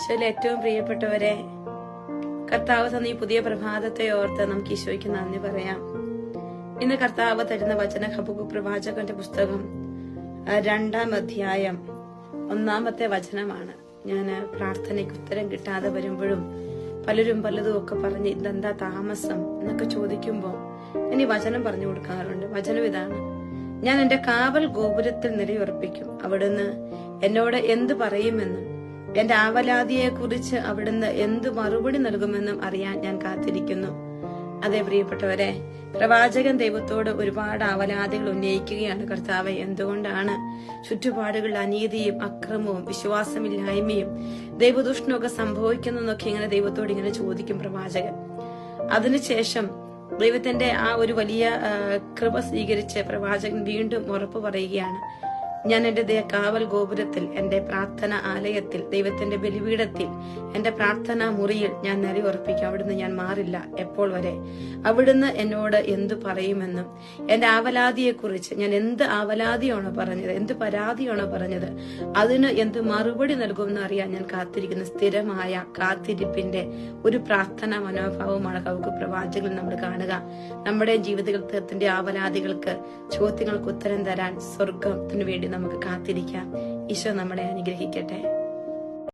ഈശോയിൽ ഏറ്റവും പ്രിയപ്പെട്ടവരെ കർത്താവ് തന്ന ഈ പുതിയ പ്രഭാതത്തെ ഓർത്ത് നമുക്ക് ഈശോയ്ക്ക് നന്ദി പറയാം. ഇന്ന് കർത്താവ് തരുന്ന വചന ഹബുക്ക് പ്രവാചകന്റെ പുസ്തകം രണ്ടാം അധ്യായം ഒന്നാമത്തെ വചനമാണ്. ഞാൻ പ്രാർത്ഥനയ്ക്ക് ഉത്തരം കിട്ടാതെ വരുമ്പോഴും പലരും പലതും ഒക്കെ പറഞ്ഞ് ഇതെന്താ താമസം എന്നൊക്കെ ചോദിക്കുമ്പോൾ ഇനി വചനം പറഞ്ഞു കൊടുക്കാറുണ്ട്. വചനം ഇതാണ്. ഞാൻ എന്റെ കാവൽ ഗോപുരത്തിൽ നിലയുറപ്പിക്കും. അവിടുന്ന് എന്നോട് എന്ത് പറയുമെന്നും എന്റെ ആവലാതിയെ കുറിച്ച് അവിടുന്ന് എന്ത് മറുപടി നൽകുമെന്നും അറിയാൻ ഞാൻ കാത്തിരിക്കുന്നു. അതെ പ്രിയപ്പെട്ടവരെ പ്രവാചകൻ ദൈവത്തോട് ഒരുപാട് ആവലാതികൾ ഉന്നയിക്കുകയാണ്. കർത്താവ് എന്തുകൊണ്ടാണ് ചുറ്റുപാടുകളിൽ അനീതിയും അക്രമവും വിശ്വാസമില്ലായ്മയും ദൈവദൂഷണമൊക്കെ സംഭവിക്കുന്നതെന്നൊക്കെ ഇങ്ങനെ ദൈവത്തോട് ഇങ്ങനെ ചോദിക്കും പ്രവാചകൻ. അതിനുശേഷം ദൈവത്തിന്റെ ആ ഒരു വലിയ കൃപ സ്വീകരിച്ച് പ്രവാചകൻ വീണ്ടും ഉറപ്പ് പറയുകയാണ്. ഞാൻ എന്റെ കാവൽ ഗോപുരത്തിൽ എന്റെ പ്രാർത്ഥന ആലയത്തിൽ ദൈവത്തിന്റെ ബലിപീഠത്തിൽ എന്റെ പ്രാർത്ഥനാ മുറിയിൽ ഞാൻ നില ഉറപ്പിക്കും. അവിടുന്ന് ഞാൻ മാറില്ല എപ്പോൾ വരെ. അവിടുന്ന് എന്നോട് എന്തു പറയുമെന്നും എന്റെ ആവലാതിയെ കുറിച്ച് ഞാൻ എന്ത് ആവലാതിയാണോ പറഞ്ഞത് എന്ത് പരാതിയാണോ പറഞ്ഞത് അതിന് എന്ത് മറുപടി നൽകുമെന്ന് അറിയാൻ ഞാൻ കാത്തിരിക്കുന്ന. സ്ഥിരമായ കാത്തിരിപ്പിന്റെ ഒരു പ്രാർത്ഥന മനോഭാവമാണ് കൗക്ക് പ്രവാചകൻ നമ്മൾ കാണുക. നമ്മുടെ ജീവിതത്തിന്റെ ആവലാതികൾക്ക് ചോദ്യങ്ങൾക്ക് ഉത്തരം തരാൻ സ്വർഗത്തിന് വേണ്ടി നമുക്ക് കാത്തിരിക്കാം. ഈശോ നമ്മളെ അനുഗ്രഹിക്കട്ടെ.